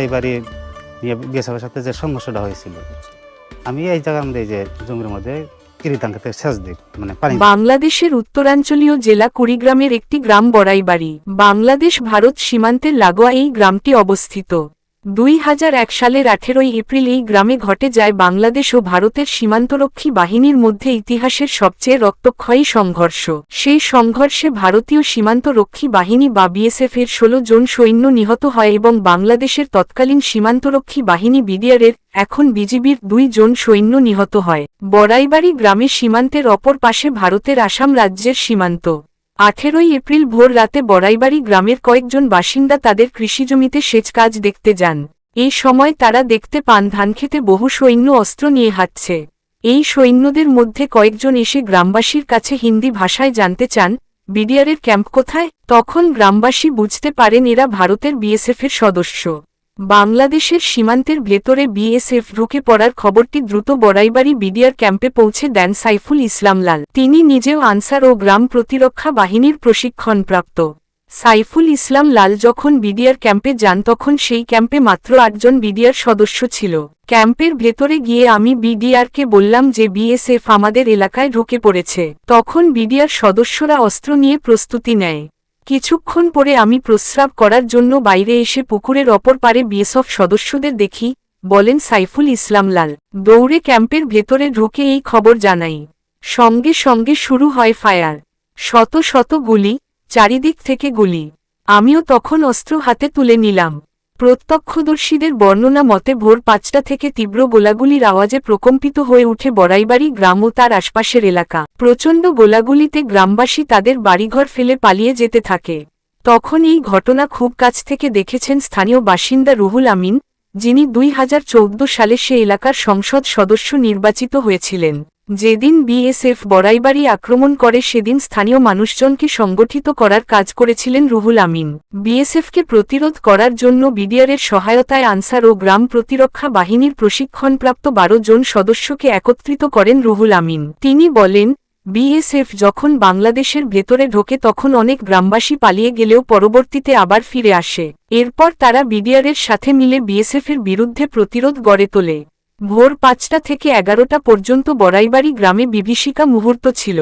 এই বাড়ি সাথে যে সংঘর্ষটা হয়েছিল। আমি এই জায়গা আমরা যে জমির মধ্যে মানে বাংলাদেশের উত্তরাঞ্চলীয় জেলা কুড়িগ্রামের একটি গ্রাম বড়াইবাড়ি। বাংলাদেশ ভারত সীমান্তের লাগোয়া এই গ্রামটি অবস্থিত। দুই হাজার এক সালের আঠেরোই এপ্রিল এই গ্রামে ঘটে যায় বাংলাদেশ ও ভারতের সীমান্তরক্ষী বাহিনীর মধ্যে ইতিহাসের সবচেয়ে রক্তক্ষয়ী সংঘর্ষ। সেই সংঘর্ষে ভারতীয় সীমান্তরক্ষী বাহিনী বা বিএসএফ এর ষোলো জন সৈন্য নিহত হয় এবং বাংলাদেশের তৎকালীন সীমান্তরক্ষী বাহিনী বিডিআরের এখন বিজিবির দুই জন সৈন্য নিহত হয়। বড়াইবাড়ি গ্রামের সীমান্তের অপর পাশে ভারতের আসাম রাজ্যের সীমান্ত। আঠেরোই এপ্রিল ভোর রাতে বড়াইবাড়ি গ্রামের কয়েকজন বাসিন্দা তাদের কৃষিজমিতে সেচ কাজ দেখতে যান। এই সময় তারা দেখতে পান ধানক্ষেতে বহু সৈন্য অস্ত্র নিয়ে হাঁটছে। এই সৈন্যদের মধ্যে কয়েকজন এসে গ্রামবাসীর কাছে হিন্দি ভাষায় জানতে চান, বিডিআরের ক্যাম্প কোথায়? তখন গ্রামবাসী বুঝতে পারেন এরা ভারতের বিএসএফের সদস্য। বাংলাদেশের সীমান্তের ভেতরে বিএসএফ ঢুকে পড়ার খবরটি দ্রুত বড়াইবাড়ি বিডিআর ক্যাম্পে পৌঁছে দেন সাইফুল ইসলাম লাল। তিনি নিজেও আনসার ও গ্রাম প্রতিরক্ষা বাহিনীর প্রশিক্ষণপ্রাপ্ত। সাইফুল ইসলাম লাল যখন বিডিআর ক্যাম্পে যান তখন সেই ক্যাম্পে মাত্র আটজন বিডিআর সদস্য ছিল। ক্যাম্পের ভেতরে গিয়ে আমি বিডিআরকে বললাম যে বিএসএফ আমাদের এলাকায় ঢুকে পড়েছে। তখন বিডিআর সদস্যরা অস্ত্র নিয়ে প্রস্তুতি নেয়। কিছুক্ষণ পরে আমি প্রস্রাব করার জন্য বাইরে এসে পুকুরের অপর পারে বিএসএফ সদস্যদের দেখি, বলেন সাইফুল ইসলাম লাল। দৌড়ে ক্যাম্পের ভেতরে ঢুকে এই খবর জানাই। সঙ্গে সঙ্গে শুরু হয় ফায়ার। শত শত গুলি, চারিদিক থেকে গুলি। আমিও তখন অস্ত্র হাতে তুলে নিলাম। প্রত্যক্ষদর্শীদের বর্ণনা মতে ভোর পাঁচটা থেকে তীব্র গোলাগুলির আওয়াজে প্রকম্পিত হয়ে উঠে বড়াইবাড়ি গ্রাম ও তার আশপাশের এলাকা। প্রচণ্ড গোলাগুলিতে গ্রামবাসী তাদের বাড়িঘর ফেলে পালিয়ে যেতে থাকে। তখন এই ঘটনা খুব কাছ থেকে দেখেছেন স্থানীয় বাসিন্দা রুহুল আমিন যিনি দুই হাজার চৌদ্দ সালে সে এলাকার সংসদ সদস্য নির্বাচিত হয়েছিলেন। যেদিন বিএসএফ বড়াইবাড়ি আক্রমণ করে, সেদিন স্থানীয় মানুষজনকে সংগঠিত করার কাজ করেছিলেন রুহুল আমিন। বিএসএফকে প্রতিরোধ করার জন্য বিডিআরের সহায়তায় আনসার ও গ্রাম প্রতিরক্ষা বাহিনীর প্রশিক্ষণপ্রাপ্ত বারো জন সদস্যকে একত্রিত করেন রুহুল আমিন। তিনি বলেন বিএসএফ যখন বাংলাদেশের ভেতরে ঢোকে তখন অনেক গ্রামবাসী পালিয়ে গেলেও পরবর্তীতে আবার ফিরে আসে। এরপর তারা বিডিআরের সাথে মিলে বিএসএফের বিরুদ্ধে প্রতিরোধ গড়ে তোলে। ভোর পাঁচটা থেকে এগারোটা পর্যন্ত বড়াইবাড়ি গ্রামে বিভীষিকা মুহূর্ত ছিল।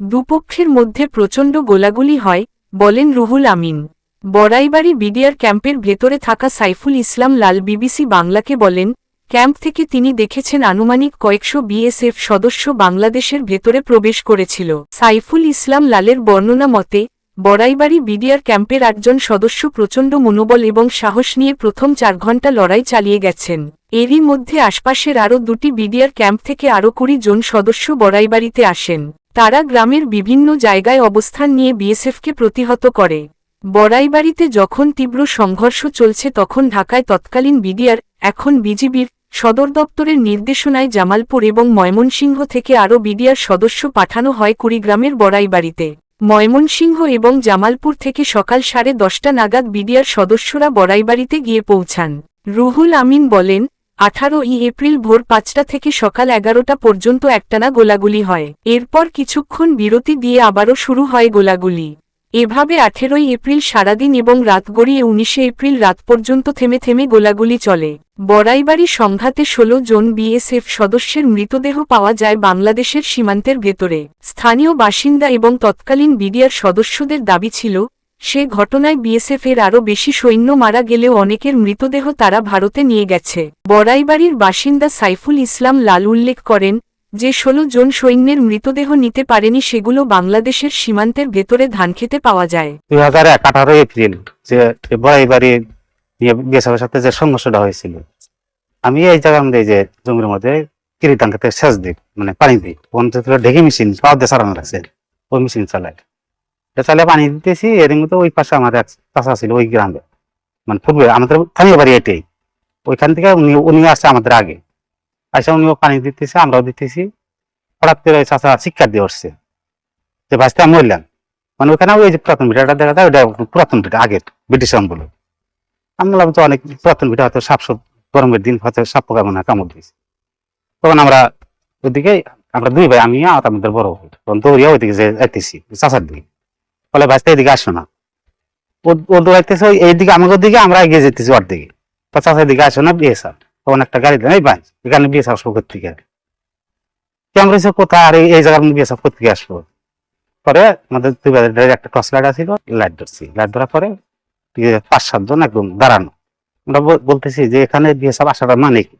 দুপক্ষের মধ্যে প্রচণ্ড গোলাগুলি হয়, বলেন রুহুল আমিন। বড়াইবাড়ি বিডিআর ক্যাম্পের ভেতরে থাকা সাইফুল ইসলাম লাল বিবিসি বাংলাকে বলেন ক্যাম্প থেকে তিনি দেখেছেন আনুমানিক কয়েকশো বিএসএফ সদস্য বাংলাদেশের ভেতরে প্রবেশ করেছিল। সাইফুল ইসলাম লালের বর্ণনা মতে, বড়াইবাড়ি বিডিআর ক্যাম্পের আটজন সদস্য প্রচণ্ড মনোবল এবং সাহস নিয়ে প্রথম চার ঘণ্টা লড়াই চালিয়ে গেছেন। এরই মধ্যে আশপাশের আরও দুটি বিডিআর ক্যাম্প থেকে আরও কুড়ি জন সদস্য বড়াইবাড়িতে আসেন। তারা গ্রামের বিভিন্ন জায়গায় অবস্থান নিয়ে বিএসএফকে প্রতিহত করে। বড়াইবাড়িতে যখন তীব্র সংঘর্ষ চলছে তখন ঢাকায় তৎকালীন বিডিআর, এখন বিজিবির, সদর দপ্তরের নির্দেশনায় জামালপুর এবং ময়মনসিংহ থেকে আরও বিডিআর সদস্য পাঠানো হয় কুড়িগ্রামের বড়াইবাড়িতে। ময়মনসিংহ এবং জামালপুর থেকে সকাল সাড়ে দশটা নাগাদ বিডিআর সদস্যরা বড়াইবাড়িতে গিয়ে পৌঁছান। রুহুল আমিন বলেন, আঠারো ই এপ্রিল ভোর পাঁচটা থেকে সকাল এগারোটা পর্যন্ত একটানা গোলাগুলি হয়। এরপর কিছুক্ষণ বিরতি দিয়ে আবারও শুরু হয় গোলাগুলি। এভাবে আঠেরোই এপ্রিল সারাদিন এবং রাত গড়িয়ে উনিশে এপ্রিল রাত পর্যন্ত থেমে থেমে গোলাগুলি চলে। বড়াইবাড়ি সংঘাতে ষোলো জন বিএসএফ সদস্যের মৃতদেহ পাওয়া যায় বাংলাদেশের সীমান্তের ভেতরে। স্থানীয় বাসিন্দা এবং তৎকালীন বিডিআর সদস্যদের দাবি ছিল, সে ঘটনায় বিএসএফ এর আরও বেশি সৈন্য মারা গেলেও অনেকের মৃতদেহ তারা ভারতে নিয়ে গেছে। বড়াইবাড়ির বাসিন্দা সাইফুল ইসলাম লাল উল্লেখ করেন যে ষোলো জন সৈন্যের মৃতদেহ নিতে পারেনি সেগুলো বাংলাদেশের সীমান্তের ভেতরে ধান খেতে পাওয়া যায়। দুই হাজার এক এপ্রিল যে বড়াই বাড়ি সাথে যে সংঘর্ষটা হয়েছিল, আমি এই জায়গার মধ্যে যে জমির মধ্যে কিরিতাঙ্কাতে সেচ দিই মানে পানি দিই। পঞ্চায়েত ঢেকে মেশিন পাওয়া দিয়ে সারানো রাখছে ওই মেশিন চালায় চালিয়ে পানি দিতেছি এর মধ্যে ওই পাশে আমার এক চাষা ছিল ওই গ্রামে। মানে ফুটবে আমাদের স্থানীয় বাড়ি এটাই। ওইখান থেকে উনি উনি আসছে আমাদের আগে। আসে উনিও পানি দিতেছে, আমরাও দিতেছি। হঠাৎ করে চাষা শিক্ষা দিয়ে উঠছে যে বাঁচতে আমি মরলাম। মানে ওখানে ওই যে পুরাতন ভিটাটা দেখা যায় ওটা পুরাতন ভিটা, আগের ব্রিটিশ আমগুলো আমি বললাম, তো অনেক পুরাতন ভিটা, হয়তো সাপ সব গরমের দিন হয়তো সাপ পোকা মনে কামড় দিয়েছে। তখন আমরা ওদিকে আমরা দুই ভাই, আমি আর আমাদের বড় ভাই, তখন দৌড়িয়া ওইদিকে যে যাইতেছি চাষার দিকে। বলে ভাইস্তা এদিকে আসো না। ও দৌড়াইতেছে এইদিকে আমাদের দিকে আমরা এগিয়ে যেতেছি ওর দিকে। পচাশ দিকে আসো না বিএসএফ তখন একটা গাড়ি দেয় বাই এখানে বিয়ে বিএসএফ আসব কোথেকে ক্যামেরা এসে কোথায়? আর এই- এই জায়গার মধ্যে করতে কোথেকে আসব পরে আমাদের দুই বাজারের একটা টর্চ লাইট আছিল, লাইট ধরছি। লাইট ধরার পরে পাঁচ সাতজন একদম দাঁড়ানো। আমরা বলতেছি যে এখানে বিয়ে বিএসএফ আসাটা মানে কি?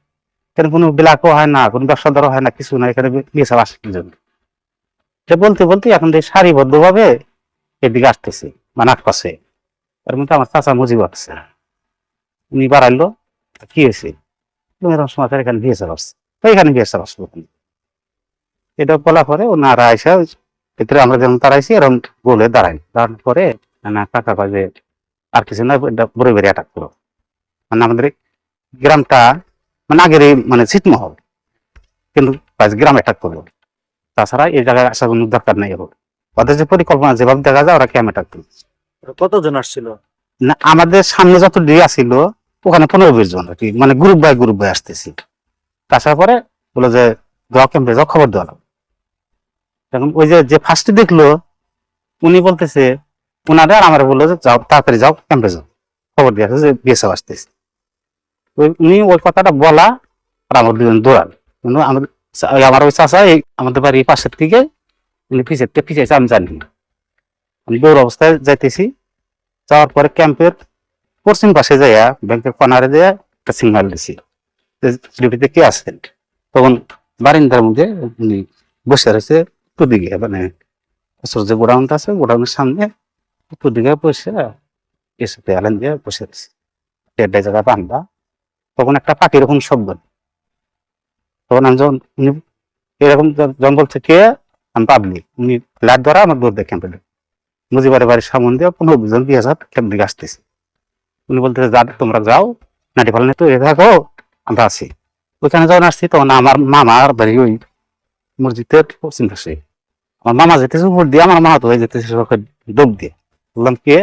এখানে কোনো বিলাকও হয় না, কোনো ব্যবসাদারও হয় না, কিছু না এখানে বিএসএফ আসে কি জন্য। এটা বলতে বলতে এখন এই সারিবদ্ধ ভাবে এদিকে আসতেছে মানে আটপাশে এর মধ্যে আমার চাচা মুজিব আসছে। উনি বাড়াইলো কি হয়েছে? তুমি এরকম সময় করে এখানে বিএসএফ আসছে তো এখানে বিএসএফ আসলো তুমি এটা বলা পরে ওনারা আইসা ভিতরে আমরা যেমন দাঁড়াইছি এরকম গোলে দাঁড়াই দাঁড়ানোর পরে না কাকা যে আর কিছু না এটা বড় বেড়ে অ্যাটাক করো মানে আমাদের গ্রামটা মানে আগের মানে ছিটমহল কিন্তু গ্রাম অ্যাটাক করল। তাছাড়া এই জায়গায় আসার কোনো দরকার নেই এখন। ওদের যে পরিকল্পনা যেভাবে দেখা যায় ওরা ক্যাম অ্যাটাক করল। কতজন আসছিল? না আমাদের সামনে যত ডিয়া ছিল ওখানে পনেরো বিশ জন আর কি মানে গ্রুপ বাই গ্রুপ বাই আসতেছি। আসার পরে বলে যে যাও ক্যাম্পে যাও, খবর দেওয়া লাগবে। এখন ওই যে যে ফার্স্টে দেখল, উনি বলতেছে ওনারা আর আমার বলল যে, যাও, তাড়াতাড়ি যাও ক্যাম্পে যাও। খবর দিয়ে আসে যে বিএসএফ আসতেছে। ওই উনি ওই কথাটা বলা আর আমার দুজন দৌড়াল। কিন্তু আমার ওই চাষা এই আমাদের বাড়ির পাশের থেকে উনি পিছিয়ে পিছিয়েছে আমি জানি না। আমি দৌড় অবস্থায় যাইতেছি। যাওয়ার পরে ক্যাম্পের পশ্চিম পাশে যাইয়া ব্যাংকের কর্নারে যাইয়া একটা সিগন্যাল দিছি। ডিউটিতে কে আছেন? তখন বারিন্দার মধ্যে উনি বসে রয়েছে উত্তর দিকে মানে ওসর যে গোডাউনটা আছে, গোডাউনের সামনে উত্তর দিকে বসে এসে পেয়ালেন দিয়ে বসে রয়েছে। দেড়টা জায়গায় বান্ধা তখন একটা পাখি এরকম শব্দ। তখন আমি যখন উনি এরকম জঙ্গল থেকে আমি পাবলি উনি লাইট ধরা আমার দৌড় দিয়ে ক্যাম্পে মুজিবারের বাড়ির সামনে দিয়ে পনেরো জন দিয়ে হাজার ক্যাম্প দিকে আসতেছে। উনি বলতেছে যা তোমরা যাও। নাটি ফালানে তো থাকো, আমরা আছি। ওখানে যখন আসছি, তখন আমার মামার বাড়ি ওই মসজিদের পশ্চিম পাশে। আমার মামা যেতেছে উপর দিয়ে, আমার মামা হয়ে যেতেছে ডোব দিয়ে। বললাম, কে?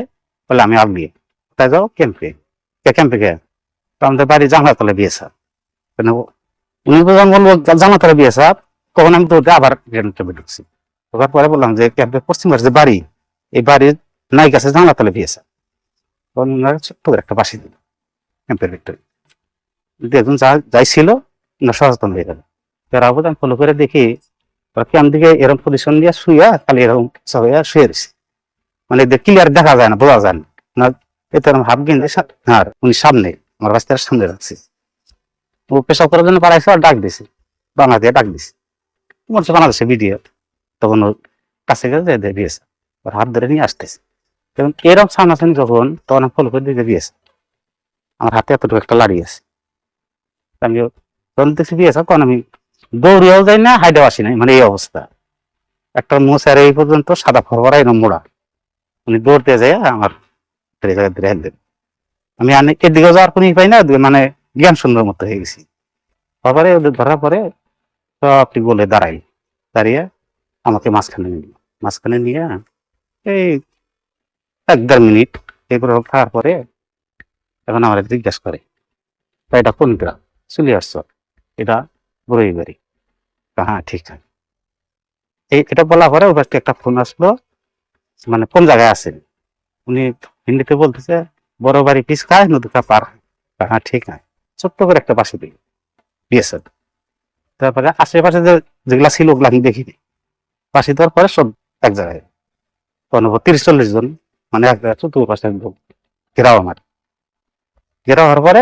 বলে, আমি আগে কোথায় যাও, ক্যাম্পে। কে ক্যাম্পে কে? তো আমাদের বাড়ি জানলা তলে বিয়ে স্যার উনি যখন বলব জানলা তলে বিয়ে স্যার তখন আমি তো আবার ক্যাম্পে ঢুকছি। ঢোকার পরে বললাম যে, ক্যাম্পের পশ্চিম পাশে যে বাড়ি, এই বাড়ির নাই জানলা তলে বিয়েছে একটা বাসি দিল। ক্যাম্পের ভিতরে। যা সচেতন হয়ে গেল। ফলো করে দেখি ওরা ক্যাম্প দিকে এরকম পজিশন দিয়ে শুইয়া, খালি এরকম শুয়ে রয়েছে মানে ক্লিয়ার দেখা যায় না, বোঝা যায় না। এতে হাফ গেঞ্জে আর উনি সামনে, আমার বাচ্চার সামনে রাখছে। ও পেশাব করার জন্য পাড়াইছে আর ডাক দিছে। বাংলা ডাক দিছে। তোমার বাংলাদেশে ভিডিও তখন ও কাছে গেছে দিয়ে দিয়েছে ওর হাত ধরে নিয়ে আসতেছে। এবং এরকম সামনাসামনি যখন, তখন আমি ফলো করে দিতে দিয়েছে। আমার হাতে এতটুকু একটা লাড়ি আছে। আমি তখন দেখছি দিয়েছে তখন আমি দৌড়িয়েও যাই না, হাইডেও আসি নাই। মানে এই অবস্থা। একটা মোচার এই পর্যন্ত সাদা ফরফরা এরকম মোড়া। উনি দৌড়তে যায়, আমার ধীরে ধীরে হেলদেন আমি আনে এদিকে যাওয়ার কোনো পাই না মানে জ্ঞান সুন্দর মতো হয়ে গেছি। তারপরে ওদের ধরার পরে সবটি বলে দাঁড়াই। দাঁড়িয়ে আমাকে মাঝখানে নিল মাঝখানে নিয়ে এই এক দেড় মিনিট এগুলো খাওয়ার পরে এখন আমার জিজ্ঞেস করে, "তা এটা কোন গ্রাম? চলে আসছো এটা বড়ই বাড়ি হ্যাঁ ঠিক আছে। এই এটা বলা পরে কাছ একটা ফোন আসলো মানে কোন জায়গায় আছেন? উনি হিন্দিতে বলতেছে, বড় বাড়ি পিস খায়, নদীটা পার হয়। ঠিক আছে। ছোট্ট করে একটা বাসে দিই দিয়েছে তারপরে আশেপাশে যে যেগুলা ছিল ওগুলা আমি দেখিনি। পাশে দেওয়ার পরে সব এক জায়গায়। তখন তিরিশ চল্লিশ জন মানে এক জায়গায় চতুর্থ পাশে একদম ঘেরাও আমার। ঘেরাও হওয়ার পরে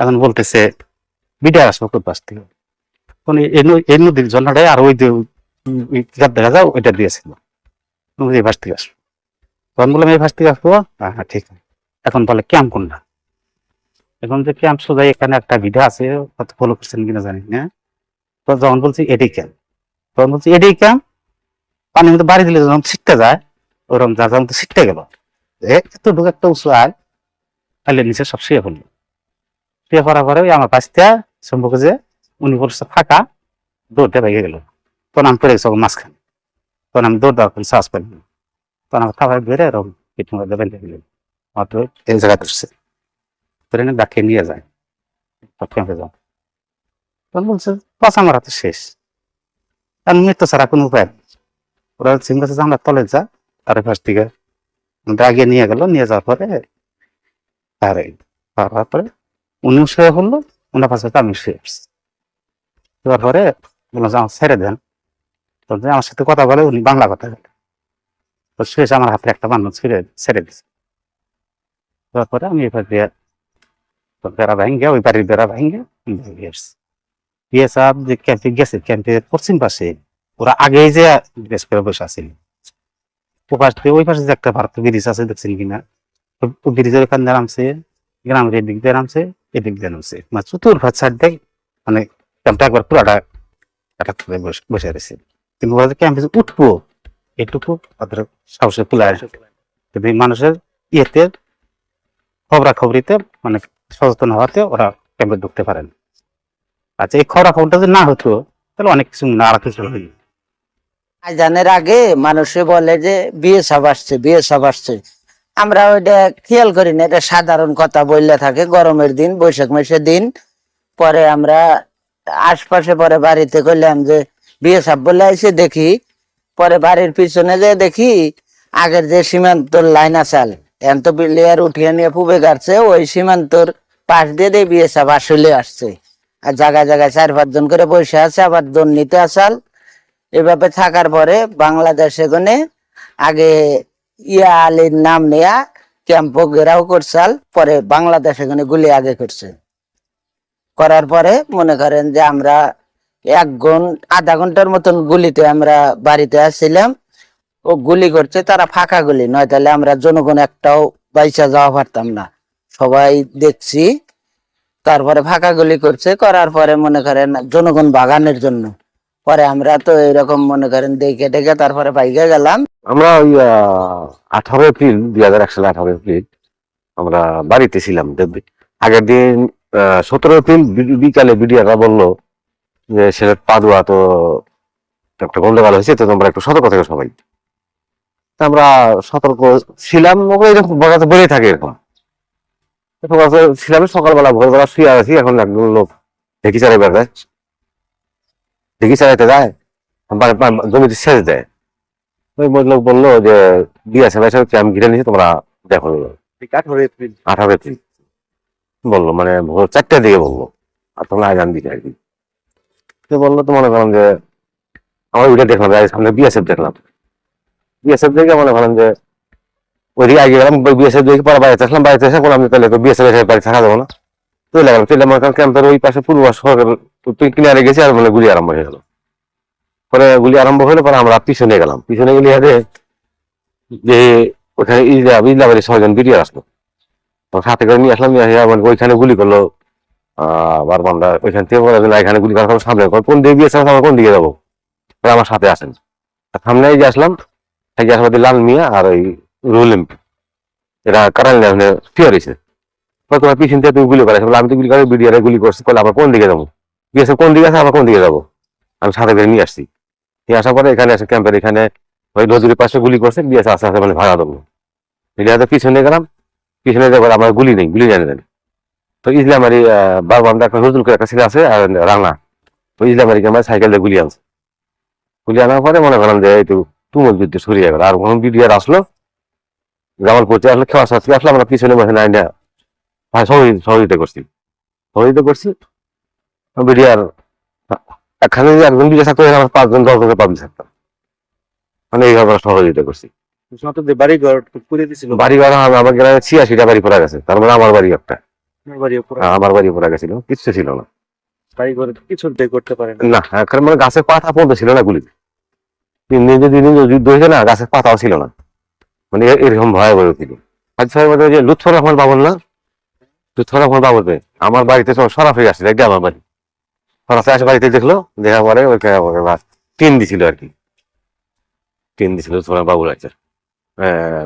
এখন বলতেছে বিডার আসব কোন পাশ থেকে। তখন এই নদীর জলটাই আর ওই যে দেখা যায়, ওইটা দিয়েছিল। এই পাশ থেকে আসব তখন বললাম, এই পাশ থেকে আসব? হ্যাঁ ঠিক আছে। এখন বলে ক্যাম্প কোনটা? এখন যে ক্যাম্প সোজাই এখানে একটা ভিডিও আছে, হয়তো ফলো করছেন কিনা জানি না। তো যখন বলছি এডি ক্যাম্প তখন বলছি এডি ক্যাম্প পানির মধ্যে বাড়ি দিলে যখন ছিটতে যায় ওরকম যা যা মতো ছিটতে গেল। এতটুকু একটা উঁচু আয় তাহলে নিচে সব শুয়ে পড়ল। শুয়ে পড়ার পরে ওই আমার পাশে সম্পর্ক যে উনি বলছে ফাঁকা, দৌড়তে ভেঙে গেল। তখন আমি পড়ে গেছি মাঝখানে। তখন আমি দৌড় দেওয়ার কোনো সাহস পাইনি তখন আমার খাবার বেড়ে এরকম পিঠ মধ্যে বেঁধে গেল আমার তো এই ধরে নিয়ে ডাকিয়ে নিয়ে যায়। যাও তখন বলছে পাঁচা মারা তো শেষ। আর মৃত্যু ছাড়া কোনো উপায় নেই। ওরা সিং গাছে আমরা তলে যা, তার পাশ থেকে ডাকিয়ে নিয়ে গেল, নিয়ে যাওয়ার পরে তার পার হওয়ার পরে উনিও শুয়ে পড়ল ওনার পাশে আমি শুয়ে আসছি তারপরে বললাম যে আমার ছেড়ে দেন। তো আমার সাথে কথা বলে, উনি বাংলা কথা বলে। তো শেষ আমার হাতে একটা বান্ধব ছেড়ে ছেড়ে দিছে তারপরে আমি এবার দিয়ে বেড়া ভাঙ্গে, ওই বাড়ির বেড়া ভাঙ্গে সাহেব যে ক্যাম্পে গেছে ক্যাম্পের পশ্চিম পাশে, ওরা আগেই যে বেশ করে বসে আছিল ওই পাশে ভারত ব্রিজ আছে, দেখছেন কিনা ওখান দিয়ে নামছে, গ্রামের এদিক দিয়ে নামছে, এদিক দিয়ে নামছে। মানে সাইড দিয়ে মানে ক্যাম্পটা একবার পুরাটা বসে রয়েছে। কিন্তু ওরা ক্যাম্পে উঠবো, এটুকু সাহসে মানুষের ইয়েতে খবরা খবরিতে মানে সচেতন হওয়াতে ওরা ক্যাম্পে ঢুকতে পারেন। আচ্ছা এই খবরা খবরটা যদি না হতো, তাহলে অনেক কিছু না, আর কিছু হয়নি আজানের আগে মানুষে বলে যে, বিয়ে সব আসছে, বিয়ে সব আসছে। আমরা ওইটা খেয়াল করি না, এটা সাধারণ কথা বললে থাকে, গরমের দিন, বৈশাখ মাসের দিন। পরে আমরা আশপাশে পরে বাড়িতে করলাম যে, বিয়ে সব বলে এসে দেখি। পরে বাড়ির পিছনে যে দেখি, আগের যে সীমান্তর লাইন আসাল, এখন তো বিলিয়ার উঠিয়ে নিয়ে পুবে গাড়ছে, ওই সীমান্তর পাশ দিয়ে দিয়ে বিয়ে সব আসলে আসছে। আর জায়গায় জায়গায় চার পাঁচজন করে বসে আছে, আবার দন নিতে আসাল। এভাবে থাকার পরে বাংলাদেশে গনে আগে ইয়া আলীর নাম নেয়া ক্যাম্প ঘেরাও করছাল, পরে বাংলাদেশে গনে গুলি আগে করছে। করার পরে মনে করেন যে আমরা এক ঘণ্টা আধা ঘণ্টার মতন গুলিতে আমরা বাড়িতে আসছিলাম। ও গুলি করছে, তারা ফাঁকা গুলি নয় তাহলে আমরা জনগণ একটাও বাইসা যাওয়া পারতাম না। সবাই দেখছি, তারপরে ফাঁকা গুলি করছে, করার পরে মনে করেন জনগণ বাগানের জন্য। পরে আমরা তো এরকম মনে করেন দেখে দেখে তারপরে বাইকে গেলাম। আমরা ওই আঠারো এপ্রিল, দুই হাজার এক সালে আঠারো এপ্রিল আমরা বাড়িতে ছিলাম দেখবি। আগের দিন সতেরো এপ্রিল বিকালে বিডিআররা বলল যে সেটা পাদুয়া তো একটা গন্ডগোল হয়েছে, তো তোমরা একটু সতর্ক থেকো সবাই। আমরা সতর্ক ছিলাম, ওকে এরকম বলাতে বলেই থাকে এরকম। ছিলাম, সকালবেলা, ভোরবেলা শুয়ে আছি, এখন একজন লোক ঢেকি চালাই বেড়ায় ঢেকি চালাইতে যায় জমিতে সেচ দেয় ওই লোক বলল যে দিয়া সেবা হিসাবে আমি ঘিরে নিয়েছি তোমরা দেখো। আঠারো এপ্রিল। বলল মানে ভোর চারটার দিকে বলল। আর তোমরা আজান দিকে আর কি। বলল তো মনে করলাম যে আমার ওইটা দেখলাম সামনে বিএসএফ দেখলাম। বিএসএফ দেখে মনে করলাম যে ওইদিকে আগে গেলাম বিএসএফ দেখে পরে বাড়িতে আসলাম বাড়িতে এসে বললাম যে তাহলে তো বিএসএফ এসে বাড়ি থাকা যাব না। তো লাগলাম চলে মনে করেন ক্যাম্পের ওই পাশে পূর্ব সরকার কিনারে গেছি আর মানে গুলি আরম্ভ হয়ে গেল। পরে গুলি আরম্ভ হলে পরে আমরা পিছনে গেলাম। পিছনে গেলে হাতে যে ওখানে ইজলা ইজলাবাড়ি ছয়জন বিরিয়ার আসলো। সাথে করে নিয়ে আসলাম, নিয়ে ওইখানে গুলি করল। আহ বারবান্ডা ওইখান থেকে বলে এখানে গুলি করার সামনে কোন দিকে গিয়েছে, আমরা কোন দিকে যাব? পরে আমার সাথে আসেন। সামনে এই যে আসলাম থেকে আসার মধ্যে লাল মিয়া আর ওই রুল এমপি এরা কারাল ফিয়ার হয়েছে পরে তোমার পিছন থেকে তুমি গুলি করাইছো আমি তো গুলি করে, বিডিআর গুলি করছি বলে আবার কোন দিকে যাব? গিয়েছে কোন দিকে আছে? আবার কোন দিকে যাব? আমি সাথে করে নিয়ে আসছি। নিয়ে আসার পরে এখানে এসে ক্যাম্পের এখানে ওই নদীর পাশে গুলি করছে দিয়ে আস্তে আস্তে মানে ভাড়া দেবো। মিডিয়াতে পিছনে গেলাম, পিছনে যাবার আমার গুলি নেই, গুলি জানে জানি তো ইসলামারি বারবান্ডা একটা নজরুল করে একটা ছেলে আছে, আর রাঙা। ওই ইসলামারিকে আমার সাইকেল দিয়ে গুলি আনছে। গুলি আনার পরে মনে করলাম যে একটু তুমুল যুদ্ধ সরিয়ে গেল। আর কোনো বিডিআর আসলো জামালপুরতে আসলো সাথে আসলো, আমরা পিছনে বসে নাই না সহযোগিতা করছি। সহযোগিতা করছি বিডিআর এখানে যে একজন বিজয় থাকতো আমরা পাঁচজন দশজনকে পাবলিক থাকতাম মানে এইভাবে সহযোগিতা করছি। বাড়ি ঘর করে দিছিল। বাড়ি ঘর আমার আমার গ্রামে ছিয়াশিটা বাড়ি পড়া গেছে। তার মানে আমার বাড়ি একটা। হ্যাঁ, আমার বাড়ি পড়া গেছিল কিচ্ছু ছিল না। কিছু করতে পারে না। মানে গাছের পাতা পর্যন্ত ছিল না গুলি তিন দিন যে দিন যুদ্ধ হয়েছে না গাছের পাতাও ছিল না। মানে এরকম ভয়াবহ ছিল। আজ যে লুৎফর রহমান বাবুল না? লুৎফর রহমান বাবুতে আমার বাড়িতে সব সরাফি আসছিল একদম আমার বাড়ি। আসে বাড়িতে দেখল, দেখার পরে ওইখানে পরে টিন দিছিল আর কি। টিন দিছিল তোমার বাবুর আছে হ্যাঁ